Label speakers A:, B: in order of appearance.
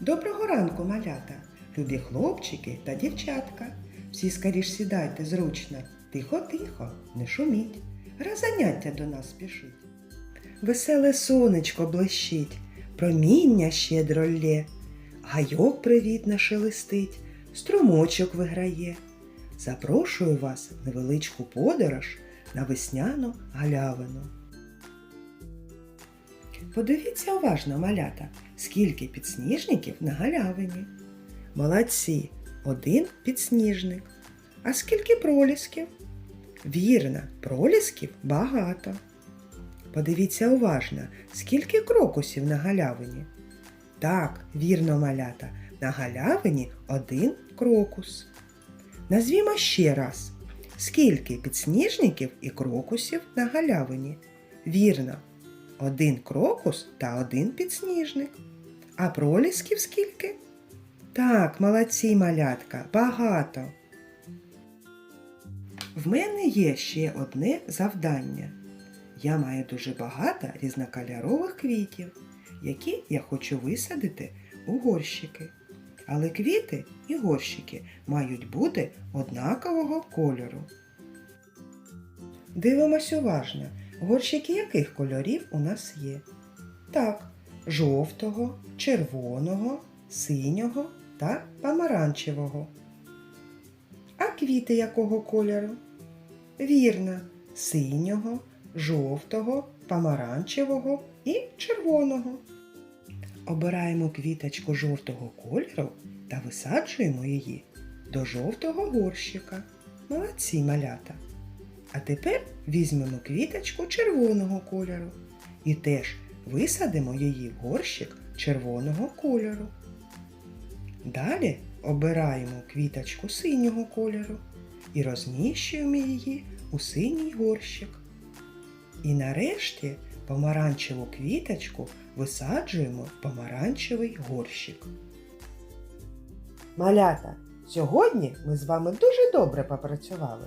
A: Доброго ранку, малята, любі хлопчики та дівчатка. Всі скоріш сідайте зручно, тихо-тихо, не шуміть. Раз заняття до нас спішить. Веселе сонечко блищить, проміння щедро лє, гайок привітно шелестить, струмочок виграє. Запрошую вас в невеличку подорож на весняну галявину. Подивіться уважно, малята, скільки підсніжників на галявині. Молодці, один підсніжник. А скільки пролісків? Вірно, пролісків багато. Подивіться уважно, скільки крокусів на галявині. Так, вірно, малята, на галявині один крокус. Назвімо ще раз, скільки підсніжників і крокусів на галявині. Вірно, один крокус та один підсніжник. А пролісків скільки? Так, молодці малятка, багато. В мене є ще одне завдання. Я маю дуже багато різнокольорових квітів, які я хочу висадити у горщики. Але квіти і горщики мають бути однакового кольору. Дивимось уважно, горщики яких кольорів у нас є. Так, жовтого, червоного, синього та помаранчевого. А квіти якого кольору? Вірно, синього, жовтого, помаранчевого і червоного. Обираємо квіточку жовтого кольору та висаджуємо її до жовтого горщика. Молодці малята. А тепер візьмемо квіточку червоного кольору і теж висадимо її в горщик червоного кольору. Далі обираємо квіточку синього кольору і розміщуємо її у синій горщик. І нарешті помаранчеву квіточку висаджуємо в помаранчевий горщик. Малята, сьогодні ми з вами дуже добре попрацювали.